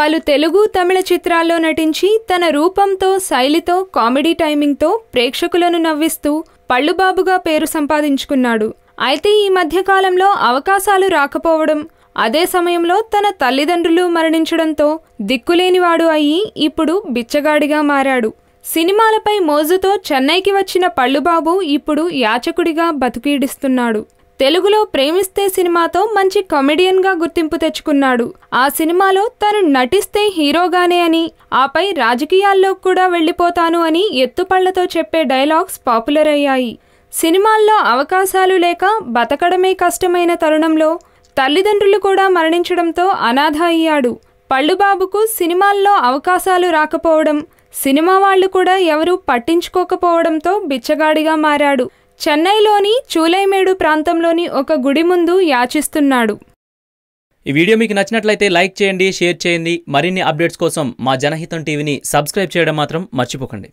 పలు తెలుగు తమిళ చిత్రాల్లో నటించి తన రూపంతో శైలితో కామెడీ టైమింగ్తో ప్రేక్షకులను నవ్విస్తూ పళ్ళుబాబుగా పేరు సంపాదించుకున్నాడు. అయితే ఈ మధ్యకాలంలో అవకాశాలు రాకపోవడం అదే సమయంలో తన తల్లిదండ్రులు మరణించడంతో దిక్కులేనివాడు అయ్యి ఇప్పుడు బిచ్చగాడిగా మారాడు. సినిమాలపై మోజుతో చెన్నైకి వచ్చిన పళ్ళుబాబు ఇప్పుడు యాచకుడిగా బతుకీడిస్తున్నాడు తెలుగులో ప్రేమిస్తే సినిమాతో మంచి కమెడియన్గా గుర్తింపు తెచ్చుకున్నాడు. ఆ సినిమాలో తను నటిస్తే హీరోగానే అని ఆపై రాజకీయాల్లో కూడా వెళ్ళిపోతాను అని ఎత్తుపళ్ళతో చెప్పే డైలాగ్స్ పాపులర్ అయ్యాయి. సినిమాల్లో అవకాశాలు లేక బతకడమే కష్టమైన తరుణంలో తల్లిదండ్రులు కూడా మరణించడంతో అనాథ అయ్యాడు. పళ్ళుబాబుకు సినిమాల్లో అవకాశాలు రాకపోవడం సినిమా వాళ్ళు కూడా ఎవరూ పట్టించుకోకపోవడంతో బిచ్చగాడిగా మారాడు. చెన్నైలోని చూలైమేడు ప్రాంతంలోని ఒక గుడి ముందు యాచిస్తున్నాడు. ఈ వీడియో మీకు నచ్చినట్లయితే లైక్ చేయండి షేర్ చేయండి. మరిన్ని అప్డేట్స్ కోసం మా జనహితం టీవీని సబ్స్క్రైబ్ చేయడం మాత్రం మర్చిపోకండి.